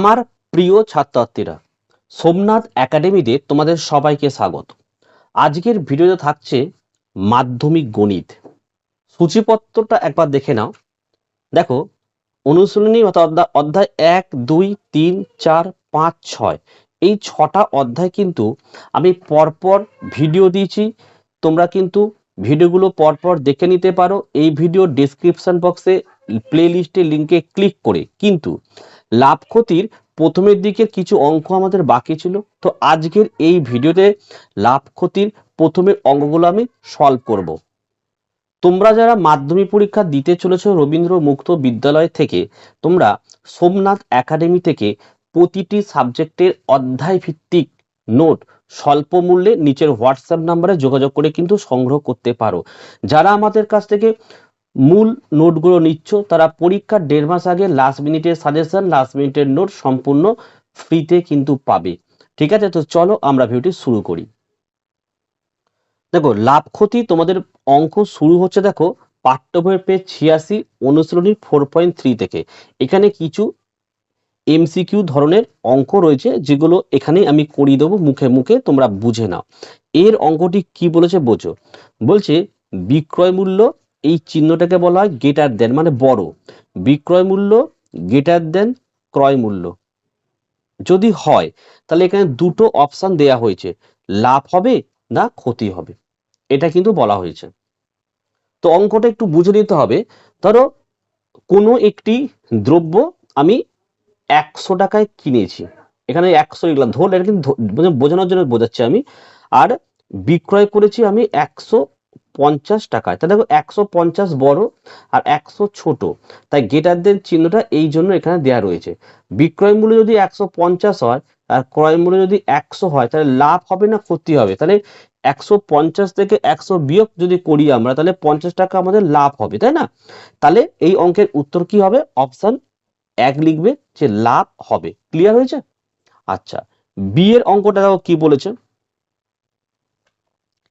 আমার প্রিয় ছাত্রছাত্রীরা, সোমনাথ একাডেমিতে তোমাদের সবাইকে স্বাগত। আজকের ভিডিওতে থাকছে মাধ্যমিক গণিত। সূচিপত্রটা একবার দেখে নাও। দেখো, অনুশীলনী অধ্যায় এক, দুই, তিন, চার, পাঁচ, ছয়, এই ছটা অধ্যায় কিন্তু আমি পরপর ভিডিও দিয়েছি। তোমরা কিন্তু ভিডিওগুলো পরপর দেখে নিতে পারো। এই ভিডিও ডেসক্রিপশন বক্সে প্লে লিস্টে লিঙ্কে ক্লিক করে। কিন্তু লাভ ক্ষতির প্রথমের দিকের কিছু অঙ্ক আমাদের বাকি ছিল। তো আজকের এই ভিডিওতে লাভ ক্ষতির প্রথমের অঙ্কগুলো আমি সলভ করব। তোমরা যারা মাধ্যমিক পরীক্ষা দিতে চলেছ রবীন্দ্র মুক্ত বিদ্যালয় থেকে, তোমরা সোমনাথ একাডেমি থেকে প্রতিটি সাবজেক্টের অধ্যায় ভিত্তিক নোট স্বল্প মূল্যে নিচের হোয়াটসঅ্যাপ নাম্বারে যোগাযোগ করে কিন্তু সংগ্রহ করতে পারো। যারা আমাদের কাছ থেকে মূল নোটগুলো নিচ্ছ, তারা পরীক্ষার দেড় মাস আগে লাস্ট মিনিটের সাজেশন লাস্ট মিনিটের নোট সম্পূর্ণ ফ্রিতে কিন্তু পাবে। ঠিক আছে? তো চলো আমরা ভিডিওটি শুরু করি। দেখো, লাভ ক্ষতি তোমাদের অঙ্ক শুরু হচ্ছে দেখো পাঠ্য পেজ ছিয়াশি, অনুশীলনী ফোর পয়েন্ট থ্রি থেকে। এখানে কিছু এমসিকিউ ধরনের অঙ্ক রয়েছে, যেগুলো এখানেই আমি করিয়ে দেবো, মুখে মুখে তোমরা বুঝে নাও। এর অঙ্কটি কি বলেছে বোঝো। বলছে বিক্রয় মূল্য এই চিহ্নটাকে বলা হয় গেটার দেন মানে বড়। বিক্রয় মূল্য গেটার দেন, ক্রয় মূল্য। যদি হয়, তাহলে এখানে দুটো অপশান দেয়া হয়েছে। লাভ হবে না ক্ষতি হবে। এটা কিন্তু বলা হয়েছে। তো অঙ্কটা একটু বুঝে নিতে হবে। ধরো, কোনো একটি দ্রব্য আমি একশো টাকায় কিনেছি। এখানে একশো লিখলাম। ধরলে এটা কিন্তু মানে বোঝানোর জন্য বোঝাচ্ছি আমি। আর বিক্রয় করেছি আমি একশো পঞ্চাশ টাকায়। তা দেখো একশো পঞ্চাশ বড় আর একশো ছোট। তাই গেটারদের চিহ্নটা এই জন্য এখানে দেয়া রয়েছে। বিক্রয় মূল্য যদি একশো পঞ্চাশ হয় আর ক্রয় মূল্য যদি একশো হয়, তাহলে লাভ হবে না ক্ষতি হবে? তাহলে একশো পঞ্চাশ থেকে একশো বিয়োগ যদি করি আমরা, তাহলে পঞ্চাশ টাকা আমাদের লাভ হবে, তাই না? তাহলে এই অঙ্কের উত্তর কি হবে? অপশন এক লিখবে যে লাভ হবে। ক্লিয়ার হয়েছে? আচ্ছা বি এর অঙ্কটা দেখো কি বলেছে?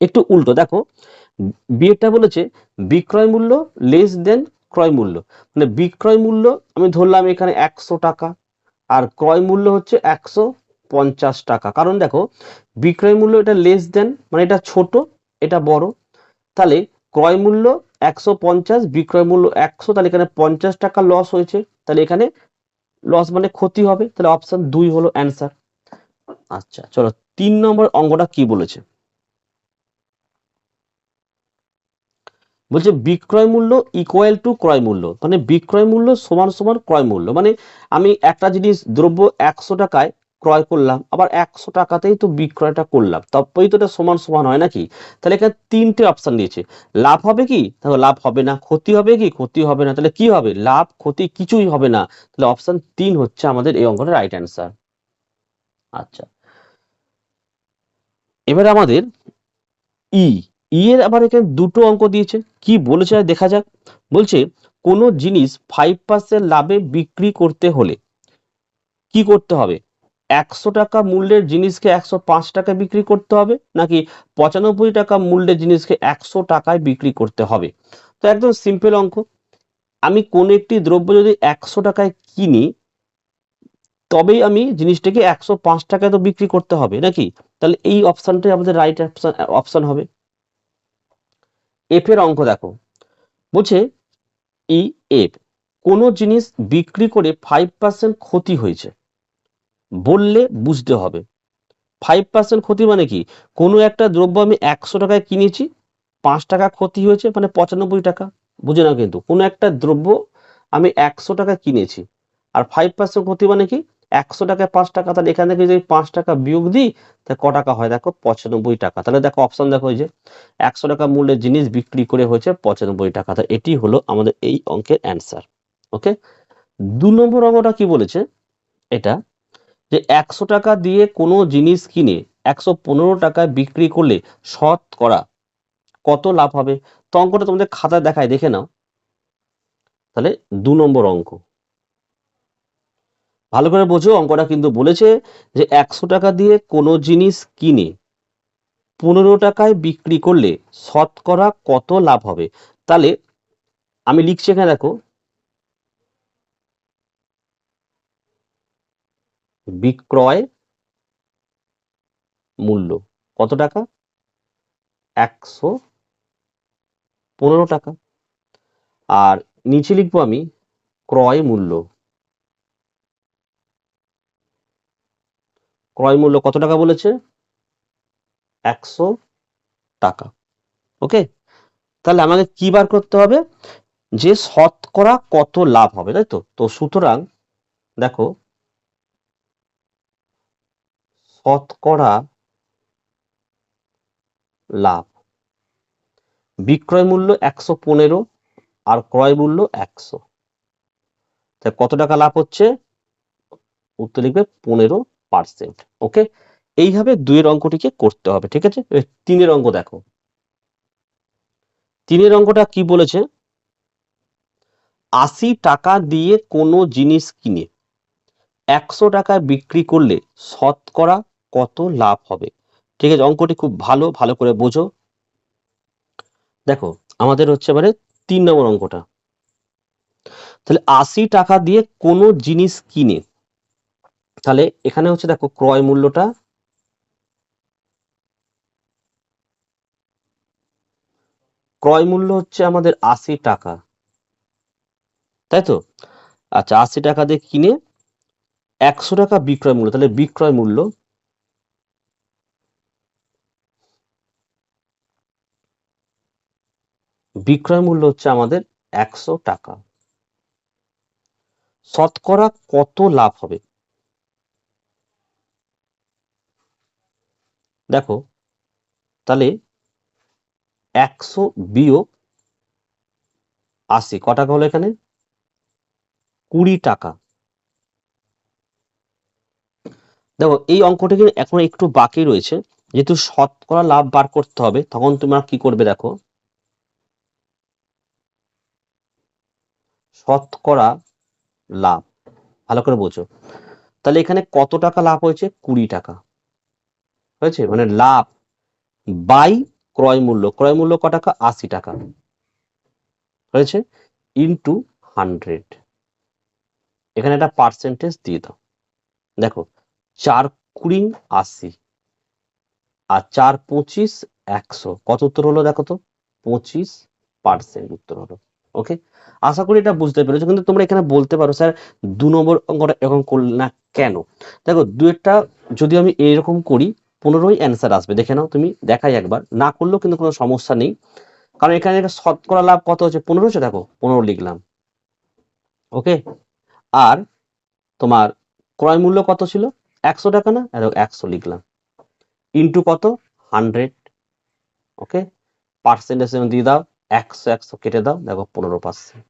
একটু উল্টো, দেখো। বি এরটা বলেছে বিক্রয় মূল্য লেস দেন ক্রয় মূল্য। মানে বিক্রয় মূল্য আমি ধরলাম এখানে একশো টাকা আর ক্রয় মূল্য হচ্ছে একশো পঞ্চাশ টাকা। কারণ দেখো, বিক্রয় মূল্য এটা লেস দেন মানে এটা ছোট, এটা বড়। তাহলে ক্রয় মূল্য একশো পঞ্চাশ, বিক্রয় মূল্য একশো, তাহলে এখানে পঞ্চাশ টাকা লস হয়েছে। তাহলে এখানে লস মানে ক্ষতি হবে। তাহলে অপশন দুই হলো অ্যান্সার আচ্ছা চলো তিন নম্বর অঙ্গটা কি বলেছে? বলছে বিক্রয় মূল্য ইকুয়াল টু ক্রয় মূল্য। মানে বিক্রয় মূল্য সমান সমান ক্রয় মূল্য। মানে আমি একটা জিনিস দ্রব্য একশো টাকায় ক্রয় করলাম, আবার একশো টাকাতেই তো বিক্রয়টা করলাম। তবেই তো এটা সমান সমান হয় নাকি? তাহলে এখানে তিনটে অপশান দিয়েছে। লাভ হবে কি? তাহলে লাভ হবে না। ক্ষতি হবে কি? ক্ষতি হবে না। তাহলে কি হবে? লাভ, ক্ষতি কিছুই হবে না। তাহলে অপশান তিন হচ্ছে আমাদের এই অঙ্কটা রাইট অ্যান্সার আচ্ছা। এবার আমাদের ই ই এর আবার এখানে দুটো অঙ্ক দিয়েছে। কি বলেছে দেখা যাক। বলছে, কোনো জিনিস ফাইভ পার্সেন্ট লাভে বিক্রি করতে হলে কি করতে হবে? একশো টাকা মূল্যের জিনিসকে একশো পাঁচ টাকায় বিক্রি করতে হবে নাকি পঁচানব্বই টাকা মূল্যের জিনিসকে একশো টাকায় বিক্রি করতে হবে? তো একদম সিম্পল অঙ্ক। আমি কোনো একটি দ্রব্য যদি একশো টাকায় কিনি, তবেই আমি জিনিসটাকে একশো পাঁচ টাকায় তো বিক্রি করতে হবে নাকি? তাহলে এই অপশনটাই আমাদের রাইট অপশান অপশন হবে। এফ এর অঙ্ক দেখো। বলছে ই এফ কোনো জিনিস বিক্রি করে ফাইভ পার্সেন্ট ক্ষতি হয়েছে। বললে বুঝতে হবে। ফাইভ পার্সেন্ট ক্ষতি মানে কি? কোনো একটা দ্রব্য আমি একশো টাকায় কিনেছি, পাঁচ টাকা ক্ষতি হয়েছে মানে পঁচানব্বই টাকা। বুঝে নাও কিন্তু, কোনো একটা দ্রব্য আমি একশো টাকা কিনেছি। আর ফাইভ পার্সেন্ট ক্ষতি মানে কি? একশো টাকায় পাঁচ টাকা, তাহলে এখান থেকে যদি পাঁচ টাকা বিয়োগ দিই, তাহলে ক টাকা হয়? দেখো পঁচানব্বই টাকা। তাহলে দেখো অপশন দেখো যে, একশো টাকা মূল্যের জিনিস বিক্রি করে হয়েছে পঁচানব্বই টাকা। তো এটি হলো আমাদের এই অঙ্কের অ্যান্সার ওকে দু নম্বর অঙ্কটা কি বলেছে? এটা যে একশো টাকা দিয়ে কোনো জিনিস কিনে একশো পনেরো টাকায় বিক্রি করলে শতকরা কত লাভ হবে? তো অঙ্কটা তোমাদের খাতায় দেখায়, দেখে নাও। তাহলে দু নম্বর অঙ্ক। ভালো করে বোঝো, অঙ্কটা কিন্তু বলেছে যে একশো টাকা দিয়ে কোনো জিনিস কিনে পনেরো টাকায় বিক্রি করলে শতকরা কত লাভ হবে? তাহলে আমি লিখছি এখানে দেখো। বিক্রয় মূল্য কত টাকা? একশো পনেরো টাকা। আর নিচে লিখব আমি ক্রয় মূল্য। ক্রয় মূল্য কত টাকা বলেছে? একশো টাকা। ওকে? তাহলে আমাকে কি বার করতে হবে? যে শতকরা কত লাভ হবে, তাই তো? তো সুতরাং, দেখো, শতকরা লাভ। বিক্রয় মূল্য একশো পনেরো আর ক্রয় মূল্য একশো। কত টাকা লাভ হচ্ছে? উত্তর লিখবে পনেরো পার্সেন্ট ওকে এইভাবে দুইয়ের অঙ্কটিকে করতে হবে, ঠিক আছে? তিনের অঙ্ক দেখো। তিনের অঙ্কটা কি বলেছে? আশি টাকা দিয়ে কোনো জিনিস কিনে একশো টাকায় বিক্রি করলে শতকরা কত লাভ হবে? ঠিক আছে, অঙ্কটি খুব ভালো ভালো করে বোঝো। দেখো, আমাদের হচ্ছে এবারে তিন নম্বর অঙ্কটা। তাহলে আশি টাকা দিয়ে কোনো জিনিস কিনে তাহলে এখানে হচ্ছে দেখো ক্রয় মূল্যটা ক্রয় মূল্য হচ্ছে আমাদের আশি টাকা। তাই তো? আচ্ছা আশি টাকা দিয়ে কিনে একশো টাকা বিক্রয় মূল্য, তাহলে বিক্রয় মূল্য বিক্রয় মূল্য হচ্ছে আমাদের একশো টাকা। শতকরা কত লাভ হবে? দেখো, তাহলে একশো বিয়োগ আশি, ক টাকা হলো এখানে? কুড়ি টাকা। দেখো, এই অঙ্কটা কিন্তু এখন একটু বাকি রয়েছে। যেহেতু শতকরা লাভ বার করতে হবে, তখন তোমরা কি করবে দেখো? শতকরা লাভ, ভালো করে বোঝো। তাহলে এখানে কত টাকা লাভ হয়েছে? কুড়ি টাকা। হয়েছে? মানে লাভ, বাই ক্রয় মূল্য। ক্রয় মূল্য ক টাকা? আশি টাকা। হয়েছে? ইন্টু হান্ড্রেড এখানে একটা পার্সেন্টেজ দিয়ে দাও। দেখো, চার কুড়ি আশি আর চার পঁচিশ একশো। কত উত্তর হলো দেখো তো? পঁচিশ পার্সেন্ট উত্তর হলো। ওকে আশা করি এটা বুঝতে পেরেছ। কিন্তু তোমরা এখানে বলতে পারো, স্যার, দু নম্বর অঙ্কটা এরকম করলে না কেন? দেখো দুয়েরটা যদি আমি এরকম করি পনেরোই অ্যান্সার আসবে। দেখে নাও, তুমি দেখাই একবার। না করলেও কিন্তু কোনো সমস্যা নেই। কারণ এখানে শতকরা লাভ কত হচ্ছে? পনেরো হচ্ছে, দেখো, পনেরো লিখলাম। ওকে আর তোমার ক্রয় মূল্য কত ছিল? একশো টাকা না? একশো লিখলাম। ইন্টু কত? হান্ড্রেড ওকে পার্সেন্টেজ দিয়ে দাও, একশো একশো কেটে দাও, দেখো, পনেরো পার্সেন্ট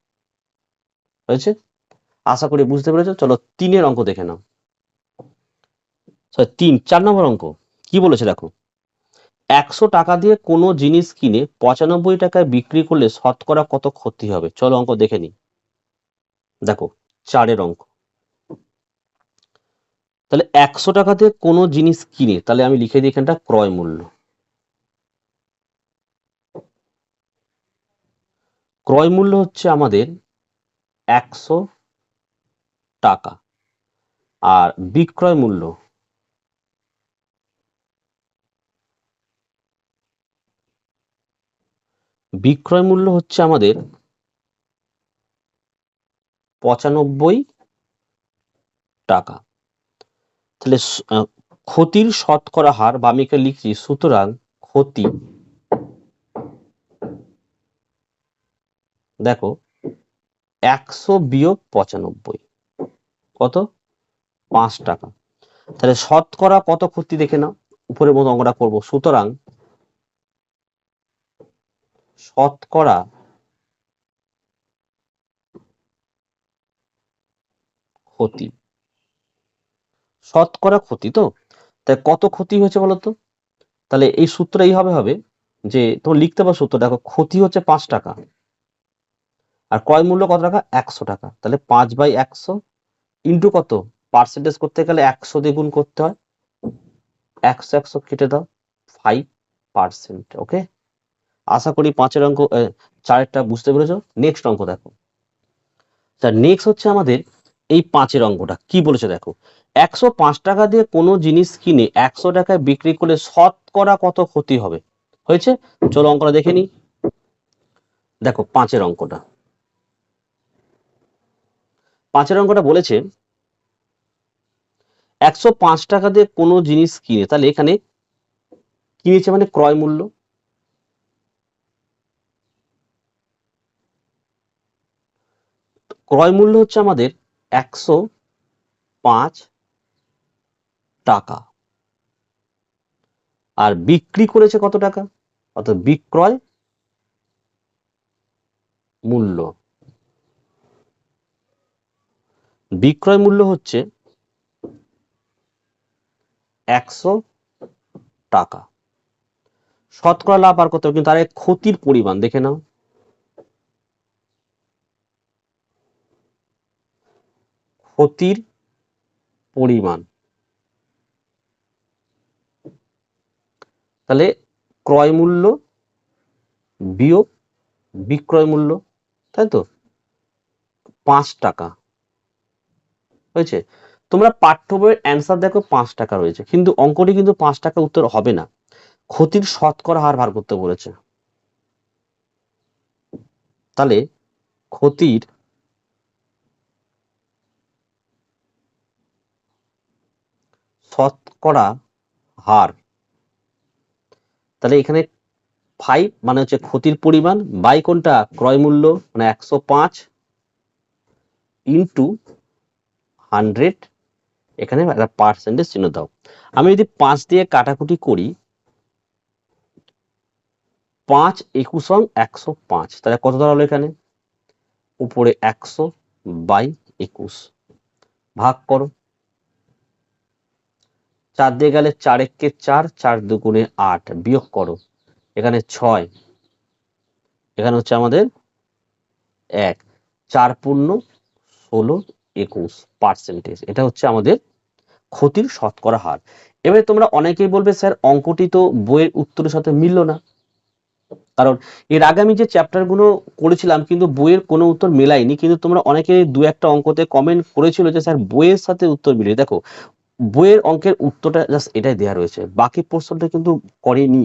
হয়েছে? আশা করি বুঝতে পেরেছ। চলো তিনের অঙ্ক দেখে নাও। তিন, চার নম্বর অঙ্ক। কি বলেছে দেখো? একশো টাকা দিয়ে কোনো জিনিস কিনে পঁচানব্বই টাকায় বিক্রি করলে শতকরা কত ক্ষতি হবে? চলো অঙ্ক দেখে নি দেখো, চারের অঙ্ক। তাহলে একশো টাকা দিয়ে কোনো জিনিস কিনে, তাহলে আমি লিখে দিই এখানটা ক্রয় মূল্য। ক্রয় মূল্য হচ্ছে আমাদের একশো টাকা। আর বিক্রয় মূল্য বিক্রয় মূল্য হচ্ছে আমাদের পঁচানব্বই টাকা। তাহলে ক্ষতির শতকরা হার বা আমি এখানে লিখছি, সুতরাং ক্ষতি দেখো, একশো বিয়োগ পঁচানব্বই, কত? পাঁচ টাকা। তাহলে শতকরা কত ক্ষতি দেখে নাও, উপরের মতো অঙ্কটা করব। সুতরাং শতকরা ক্ষতি। শতকরা ক্ষতি তো? তাই কত ক্ষতি হয়েছে বলতো? তাহলে এই সূত্র এইভাবে হবে হবে যে, তোমার লিখতে পারো সূত্র দেখো, ক্ষতি হচ্ছে পাঁচ টাকা। আর ক্রয় মূল্য কত টাকা? একশো টাকা। তাহলে পাঁচ বাই একশো ইন্টু কত? পার্সেন্টেজ করতে গেলে একশো দিয়ে গুণ করতে হয়। একশো একশো কেটে দাও ফাইভ পার্সেন্ট ওকে আশা করি পাঁচের অঙ্ক চারেরটা বুঝতে পেরেছ। নেক্সট অঙ্ক দেখো। তা নেক্সট হচ্ছে আমাদের এই পাঁচের অঙ্কটা। কি বলেছে দেখো? একশো পাঁচ টাকা দিয়ে কোনো জিনিস কিনে একশো টাকায় বিক্রি করলে শতকরা কত ক্ষতি হবে? হয়েছে? চলো অঙ্কটা দেখে নি দেখো পাঁচের অঙ্কটা। পাঁচের অঙ্কটা বলেছে, একশো পাঁচ টাকা দিয়ে কোনো জিনিস কিনে, তাহলে এখানে কিনেছে মানে ক্রয় মূল্য? ক্রয় মূল্য হচ্ছে আমাদের একশো পাঁচ টাকা। আর বিক্রি করেছে কত টাকা? অর্থাৎ বিক্রয় মূল্য। বিক্রয় মূল্য হচ্ছে একশো টাকা। শতকরা লাভ আর কত কিন্তু তার ক্ষতির পরিমাণ, দেখে নাও। ক্ষতির পরিমাণ। তাহলে ক্রয় মূল্য বিয়োগ বিক্রয় মূল্য, তাই তো? পাঁচ টাকা। হয়েছে? তোমরা পাঠ্য বইয়ের অ্যান্সার দেখো পাঁচ টাকা রয়েছে। কিন্তু অঙ্কটি কিন্তু পাঁচ টাকা উত্তর হবে না। ক্ষতির শতকরা হার বার করতে বলেছে। তাহলে ক্ষতির শতকরা হার। তাহলে এখানে ফাইভ মানে হচ্ছে ক্ষতির পরিমাণ বাই কোনটা? ক্রয় মূল্য মানে একশো পাঁচ ইন্টু হান্ড্রেড এখানে একটা পার্সেন্টেজ চিহ্ন দাও। আমি যদি পাঁচ দিয়ে কাটাকুটি করি, পাঁচ একুশ অং একশো পাঁচ। তাহলে কত দাঁড়াল এখানে? উপরে একশো বাই একুশ। ভাগ করো। চার দিয়ে গেলে চার এককে চার চার দুগুণে আট বিয়োগ করো। এখানে ছয়। এখানে হচ্ছে আমাদের এক। চার পূর্ণ ষোলো একুশ পার্সেন্টেজ এটা হচ্ছে আমাদের ক্ষতির শতকরা হার। এবারে তোমরা অনেকেই বলবে, স্যার, অঙ্কটি তো বইয়ের উত্তরের সাথে মিলল না। কারণ এর আগে আমি যে চ্যাপ্টারগুলো করেছিলাম, কিন্তু বইয়ের কোনো উত্তর মেলায়নি। কিন্তু তোমরা অনেকে দু একটা অঙ্কতে কমেন্ট করেছিল যে, স্যার, বইয়ের সাথে উত্তর মিলে। দেখো বইয়ের অঙ্কের উত্তরটা জাস্ট এটাই দেওয়া রয়েছে। বাকি পোর্শনটা কিন্তু করেনি।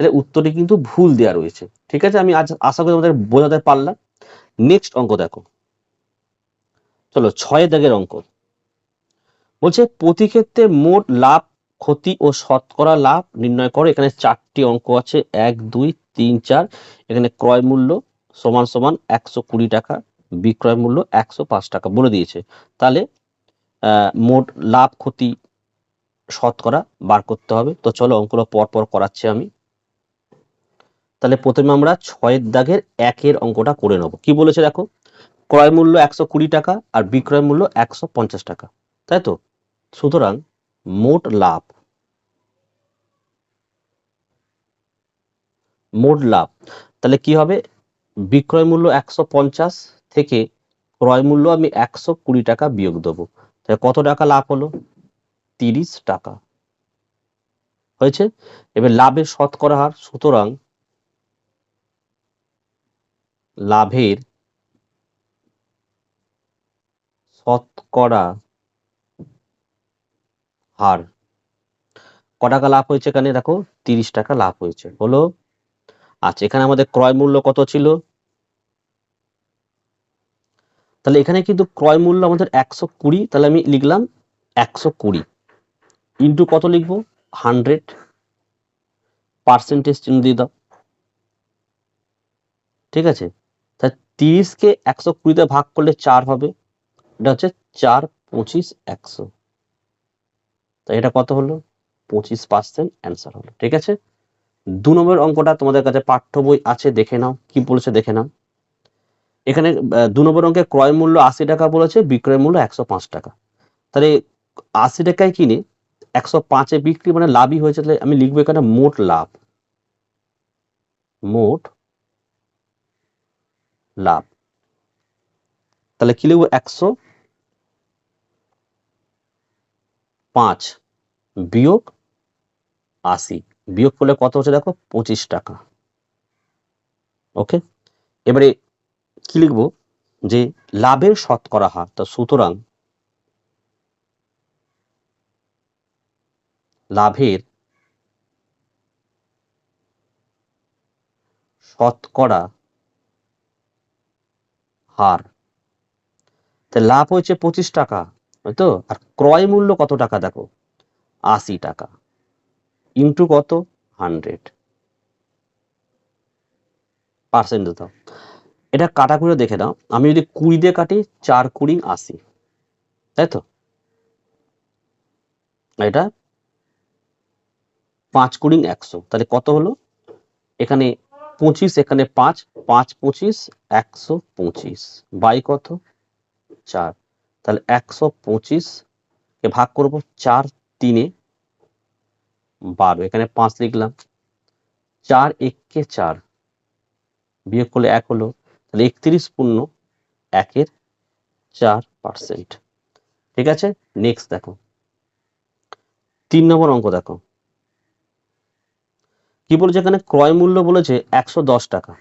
তাহলে উত্তরটি কিন্তু ভুল দেওয়া রয়েছে। ঠিক আছে? আমি আজ আশা করি তোমাদের বোঝাতে পারলাম। নেক্সট অঙ্ক দেখো। চলো ছয় দাগের অঙ্ক। বলছে, প্রতি ক্ষেত্রে মোট লাভ, ক্ষতি ও শতকরা লাভ নির্ণয় করো। এখানে চারটি অঙ্ক আছে। এক, দুই, তিন, চার। এখানে ক্রয় মূল্য সমান সমান একশো কুড়ি টাকা, বিক্রয় মূল্য একশো পাঁচ টাকা। বলে দিয়েছে। তাহলে মোট লাভ, ক্ষতি শতকরা বার করতে হবে। তো চলো অঙ্কগুলো পর পর করাচ্ছি আমি। তাহলে প্রথমে আমরা ছয়ের দাগের একের অঙ্কটা করে নেব। কি বলেছে দেখো? ক্রয় মূল্য একশো কুড়ি টাকা আর বিক্রয় মূল্য একশো পঞ্চাশ টাকা। তাই তো? সুতরাং মোট লাভ মোট লাভ, তাহলে কি হবে? বিক্রয় মূল্য একশো পঞ্চাশ থেকে ক্রয় মূল্য আমি একশো কুড়ি টাকা বিয়োগ দেবো। তাহলে কত টাকা লাভ হলো? তিরিশ টাকা। হয়েছে? এবার লাভের শতকরা হার, সুতরাং লাভের শতকরা হার। ক টাকা লাভ হয়েছে এখানে? দেখো, তিরিশ টাকা লাভ হয়েছে। হলো? আচ্ছা এখানে আমাদের ক্রয় মূল্য কত ছিল? তাহলে এখানে কিন্তু ক্রয় মূল্য আমাদের একশো কুড়ি, তাহলে আমি লিখলাম একশো কুড়ি। ইন্টু কত লিখব? হান্ড্রেড পার্সেন্টেজ চিহ্ন দিয়ে দাও। ঠিক আছে? তা তিরিশকে একশো কুড়িতে ভাগ করলে চার হবে। এটা হচ্ছে চার পঁচিশ একশো। তাই এটা কত হলো? পঁচিশ পার্সেন্ট অ্যান্সার হলো। ঠিক আছে? দু নম্বর অঙ্কটা তোমাদের কাছে পাঠ্য বই আছে, দেখে নাও। কি বলেছে দেখে নাও। এখানে দু নম্বর অঙ্কে ক্রয় মূল্য আশি টাকা বলেছে, বিক্রয় মূল্য একশো পাঁচ টাকা। তাহলে আশি টাকায় কিনে একশো পাঁচে বিক্রি মানে লাভই হয়েছে, তাহলে আমি লিখব এখানে মোট লাভ। মোট লাভ। তাহলে কি লিখব? একশো পাঁচ বিয়োগ আশি। বিয়োগ করলে কত হচ্ছে দেখো? পঁচিশ টাকা। ওকে? এবারে কি লিখব? যে লাভের শতকরা হার তা সুতরাং লাভের শতকরা হার। তা লাভ হয়েছে পঁচিশ টাকা তো? আর ক্রয় মূল্য কত টাকা দেখো? আশি টাকা। ইন্টু কত? হান্ড্রেড। পার্সেন্ট দাও। এটা কাটা করে দেখে নাও আমি যদি কুড়ি দিয়ে কাটি, চার কুড়ি আশি। তাই তো? এটা পাঁচ কুড়ি একশো। তাহলে কত হলো? এখানে পঁচিশ, এখানে পাঁচ পাঁচ পঁচিশ, একশো পঁচিশ। বাই কত? চার। তাহলে একশো পঁচিশ কে ভাগ করব চার তিনে বারো। এখানে পাঁচ লিখলাম। চার এককে চার। বিয়োগ করলে এক হলো তাহলে একত্রিশ পূর্ণ একের চার পার্সেন্ট ঠিক আছে? নেক্সট দেখো। তিন নম্বর অঙ্ক দেখো। কি বলেছে এখানে? ক্রয় মূল্য বলেছে একশো দশ টাকা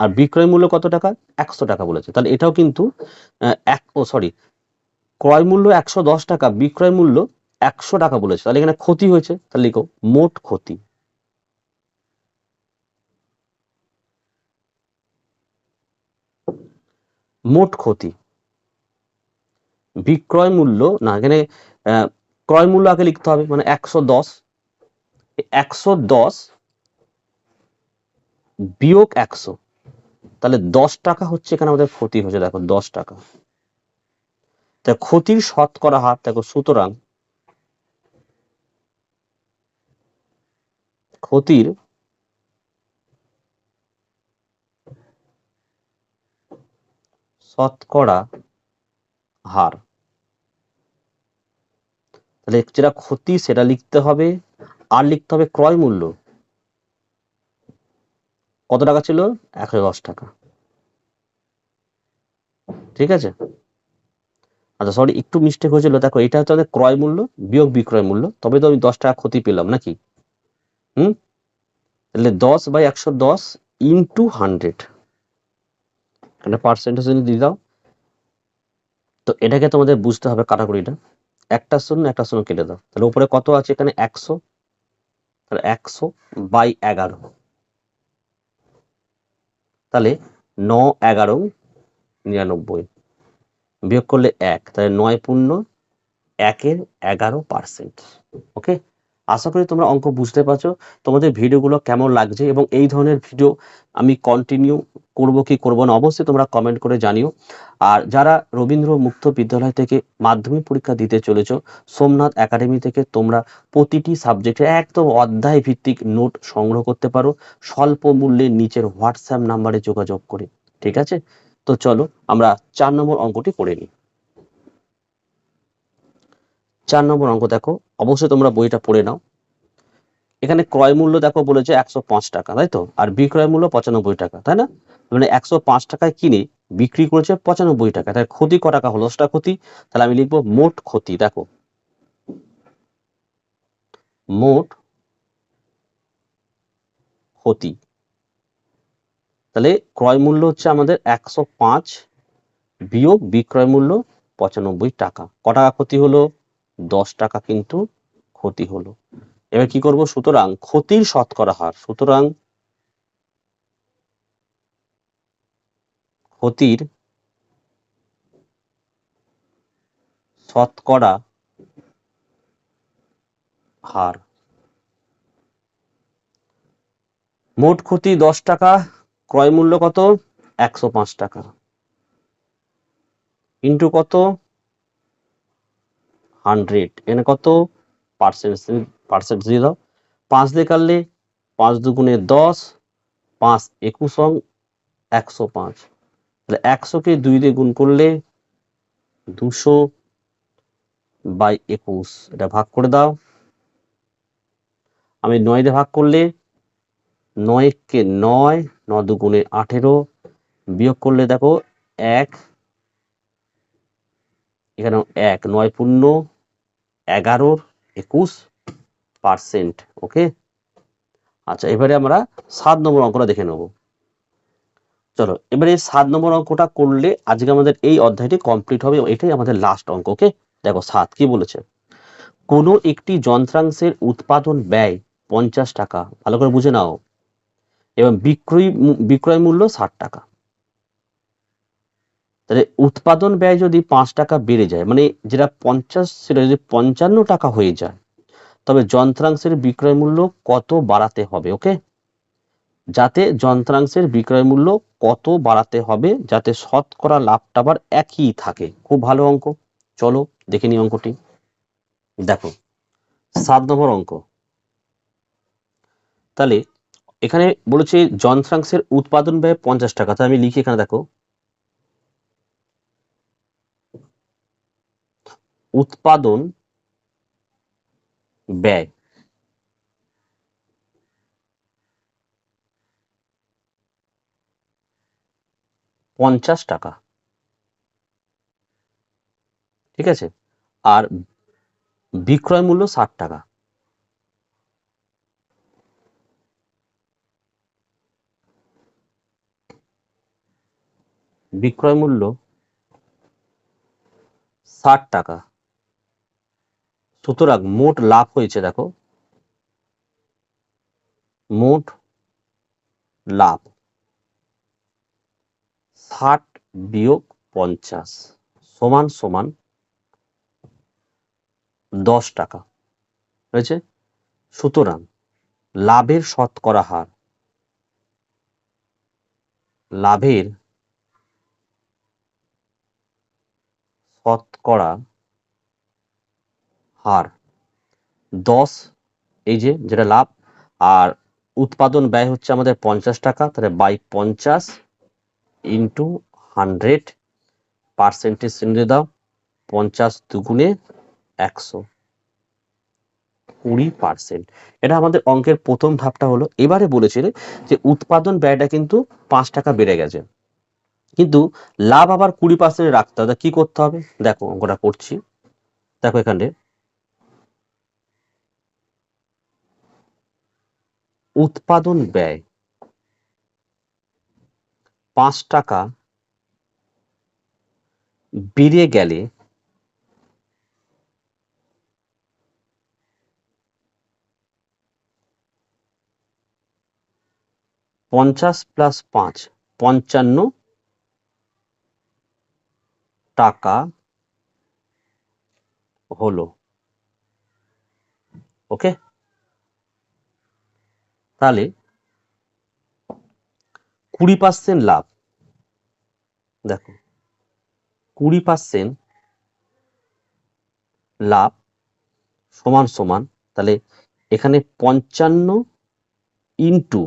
আর বিক্রয় মূল্য কত টাকা? একশো টাকা বলেছে। তাহলে এটাও কিন্তু এক, ও সরি ক্রয় মূল্য একশো দশ টাকা, বিক্রয় মূল্য একশো টাকা বলেছে। তাহলে এখানে ক্ষতি হয়েছে। তাহলে লিখো, মোট ক্ষতি। মোট ক্ষতি। বিক্রয় মূল্য না, এখানে ক্রয় মূল্য আগে লিখতে হবে মানে একশো দশ। একশো দশ বিয়োগ একশো। তাহলে দশ টাকা হচ্ছে এখানে আমাদের ক্ষতি হচ্ছে, দেখো দশ টাকা। তা ক্ষতির শতকরা হার, দেখো সুতরাং ক্ষতির শতকরা হার। তাহলে যেটা ক্ষতি সেটা লিখতে হবে। আর লিখতে হবে ক্রয় মূল্য। কত টাকা ছিল? একশো দশ টাকা। ঠিক আছে? আচ্ছা সরি একটু মিস্টেক হয়েছিল। দেখো, এটা হচ্ছে ক্রয় মূল্য, বিয়োগ বিক্রয় মূল্য। তবে তো আমি দশ টাকা ক্ষতি পেলাম নাকি? হুম? তাহলে দশ বাই একশো দশ ইন্টু হান্ড্রেড এটা পার্সেন্টেজ দিয়ে দাও, তো এটাকে তোমাদের বুঝতে হবে কাটাকুটিটা। একটা শূন্য একটা শূন্য কেটে দাও। তাহলে উপরে কত আছে এখানে? একশো। তাহলে একশো বাই এগারো। তাহলে ন, এগারো, নিরানব্বই। বিয়োগ করলে এক। তাহলে নয় পূর্ণ একের এগারো পার্সেন্ট ওকে আশা করি তোমরা অঙ্ক বুঝতে পারছ। তোমাদের ভিডিওগুলো কেমন লাগছে এবং এই ধরনের ভিডিও আমি কন্টিনিউ করব কি করব না, অবশ্যই তোমরা কমেন্ট করে জানিও। আর যারা রবীন্দ্র মুক্ত বিদ্যালয় থেকে মাধ্যমিক পরীক্ষা দিতে চলেছ, সোমনাথ একাডেমি থেকে তোমরা প্রতিটি সাবজেক্টে একদম অধ্যায় ভিত্তিক নোট সংগ্রহ করতে পারো। স্বল্প মূল্যে নিচের হোয়াটসঅ্যাপ নাম্বারে যোগাযোগ করে, ঠিক আছে? তো চলো আমরা চার নম্বর অঙ্কটি করে নিই। চার নম্বর অঙ্ক দেখো। অবশ্যই তোমরা বইটা পড়ে নাও। এখানে ক্রয় মূল্য দেখো বলেছে একশো পাঁচ টাকা, তাই তো? আর বিক্রয় মূল্য পঁচানব্বই টাকা, তাই না? মানে একশো পাঁচ টাকায় কিনে বিক্রি করেছে পঁচানব্বই টাকা। তাহলে ক্ষতি ক টাকা হলো? দশটা ক্ষতি। তাহলে আমি লিখব মোট ক্ষতি, দেখো। মোট ক্ষতি। তাহলে ক্রয় মূল্য হচ্ছে আমাদের একশো পাঁচ বিয়োগ বিক্রয় মূল্য পঁচানব্বই টাকা। ক টাকা ক্ষতি হলো? দশ টাকা কিন্তু ক্ষতি হলো। এবার কি করব? সুতরাং ক্ষতির শতকরা হার, সুতরাং ক্ষতির শতকরা হার। মোট ক্ষতি দশ টাকা, ক্রয় মূল্য কত? একশো পাঁচ টাকা। ইন্টু কত? হান্ড্রেড। এখানে কত? পার্সেন্ট পার্সেন্ট দিয়ে দাও। পাঁচ দিয়ে কাটলে পাঁচ দুগুণে দশ, পাঁচ একুশ অং একশো পাঁচ। তাহলে একশোকে দুই দিয়ে গুণ করলে দুশো বাই একুশ। এটা ভাগ করে দাও। আমি নয় দিয়ে ভাগ করলে নয় কে নয় ন দুগুণে আঠেরো বিয়োগ করলে দেখো এক। এখানে এক, নয় পূর্ণ। এগারোর একুশ পার্সেন্ট, ওকে? আচ্ছা এবারে আমরা সাত নম্বর অঙ্কটা দেখে নেব। চলো, এবারে সাত নম্বর অঙ্কটা করলে আজকে আমাদের এই অধ্যায়টি কমপ্লিট হবে এটাই আমাদের লাস্ট অঙ্ক, ওকে? দেখো, সাত কি বলেছে? কোনো একটি যন্ত্রাংশের উৎপাদন ব্যয় পঞ্চাশ টাকা, ভালো করে বুঝে নাও। এবং বিক্রয় বিক্রয় মূল্য ষাট টাকা। তাহলে উৎপাদন ব্যয় যদি পাঁচ টাকা বেড়ে যায় মানে যেটা পঞ্চাশ, সেটা যদি পঞ্চান্ন টাকা হয়ে যায়, তবে যন্ত্রাংশের বিক্রয় মূল্য কত বাড়াতে হবে ওকে যাতে যন্ত্রাংশের বিক্রয় মূল্য কত বাড়াতে হবে, যাতে শতকরা লাভটা আবার একই থাকে। খুব ভালো অঙ্ক। চলো দেখে নি অঙ্কটি। দেখো, সাত নম্বর অঙ্ক। তাহলে এখানে বলেছে যন্ত্রাংশের উৎপাদন ব্যয় পঞ্চাশ টাকা। তাহলে আমি লিখি এখানে, দেখো। উৎপাদন ব্যয়। পঞ্চাশ টাকা। ঠিক আছে? আর বিক্রয় মূল্য ষাট টাকা। বিক্রয় মূল্য ষাট টাকা। সুতরাং মোট লাভ হয়েছে, দেখো। মোট লাভ ষাট বিয়োগ পঞ্চাশ সমান সমান দশ টাকা, হয়েছে? সুতরাং লাভের শতকরা হার, লাভের শতকরা হার দশ, এই যে যেটা লাভ, আর উৎপাদন ব্যয় হচ্ছে আমাদের পঞ্চাশ টাকা, তাহলে বাই পঞ্চাশ ইন্টু হান্ড্রেড পার্সেন্টেজ চিহ্ন দাও, পঞ্চাশ দুগুণে একশো কুড়ি পার্সেন্ট এটা আমাদের অঙ্কের প্রথম ধাপটা হলো, এবারে বলেছিল যে উৎপাদন ব্যয়টা কিন্তু পাঁচ টাকা বেড়ে গেছে। কিন্তু লাভ আবার কুড়ি পার্সেন্ট রাখতে হবে কি করতে হবে? দেখো অঙ্কটা করছি। দেখো এখানে উৎপাদন ব্যয়। পাঁচ টাকা বেড়ে গেলে পঞ্চাশ প্লাস পাঁচ পঞ্চান্ন টাকা হলো। ওকে তাহলে কুড়ি পার্সেন্ট লাভ। দেখো, কুড়ি পার্সেন্ট লাভ সমান সমান, তাহলে এখানে পঞ্চান্ন ইন্টু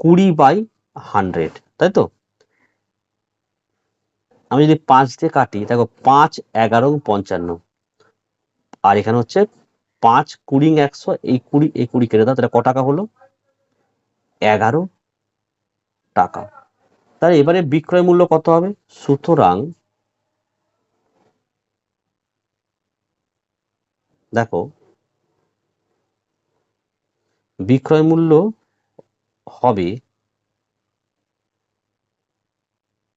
কুড়ি বাই হান্ড্রেড তাই তো? আমি যদি পাঁচ দিয়ে কাটি, দেখো পাঁচ এগারো পঞ্চান্ন, আর এখানে হচ্ছে পাঁচ কুড়ি একশো, এই কুড়ি এই কুড়ি কেটে দাও তাহলে ক টাকা হলো? এগারো টাকা। তাহলে এবারে বিক্রয় মূল্য কত হবে? সুতরাং দেখো, বিক্রয় মূল্য হবে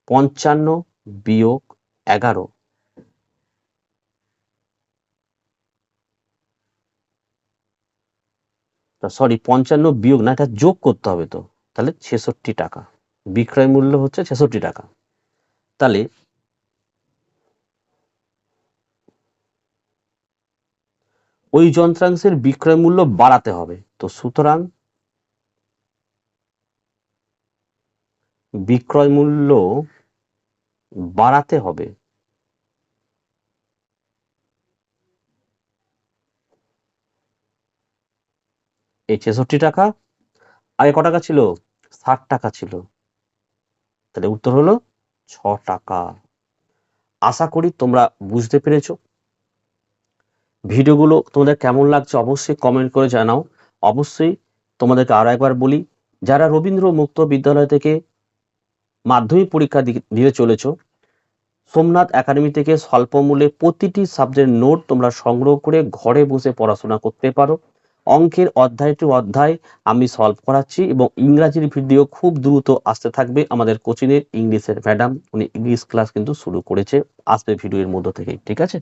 পঞ্চান্ন বিয়োগ এগারো। সরি পঞ্চান্ন বিয়োগ না, এটা যোগ করতে হবে তো। তাহলে ছেষট্টি টাকা। বিক্রয় মূল্য হচ্ছে ছেষট্টি টাকা। তাহলে ওই যন্ত্রাংশের বিক্রয় মূল্য বাড়াতে হবে। তো সুতরাং বিক্রয় মূল্য বাড়াতে হবে। এই ছেষট্টি টাকা, আগে ক টাকা ছিল? ষাট টাকা ছিল। তাহলে উত্তর হলো ছ টাকা। আশা করি তোমরা বুঝতে পেরেছ। ভিডিওগুলো তোমাদের কেমন লাগছে অবশ্যই কমেন্ট করে জানাও। অবশ্যই তোমাদেরকে আরও একবার বলি, যারা রবীন্দ্র মুক্ত বিদ্যালয় থেকে মাধ্যমিক পরীক্ষা দি- দিতে চলেছো, সোমনাথ একাডেমি থেকে স্বল্প মূল্যে প্রতিটি সাবজেক্ট নোট তোমরা সংগ্রহ করে ঘরে বসে পড়াশোনা করতে পারো। অঙ্কের অধ্যায় টু অধ্যায় আমি সলভ করাচ্ছি এবং ইংরাজির ভিডিও খুব দ্রুত আসতে থাকবে আমাদের কোচিংয়ের ইংলিশের ম্যাডাম উনি ইংলিশ ক্লাস কিন্তু শুরু করেছে। আসবে ভিডিওর মধ্য থেকেই, ঠিক আছে?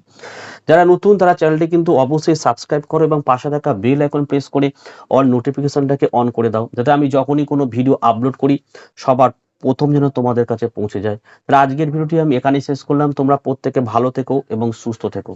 যারা নতুন, তারা চ্যানেলটি কিন্তু অবশ্যই সাবস্ক্রাইব করো এবং পাশে থাকা বেল আইকন প্রেস করে অল নোটিফিকেশনটাকে অন করে দাও, যাতে আমি যখনই কোনো ভিডিও আপলোড করি, সবার প্রথম যেন তোমাদের কাছে পৌঁছে যায়। তাহলে আজকের ভিডিওটি আমি এখানেই শেষ করলাম। তোমরা প্রত্যেকে ভালো থেকো এবং সুস্থ থেকো।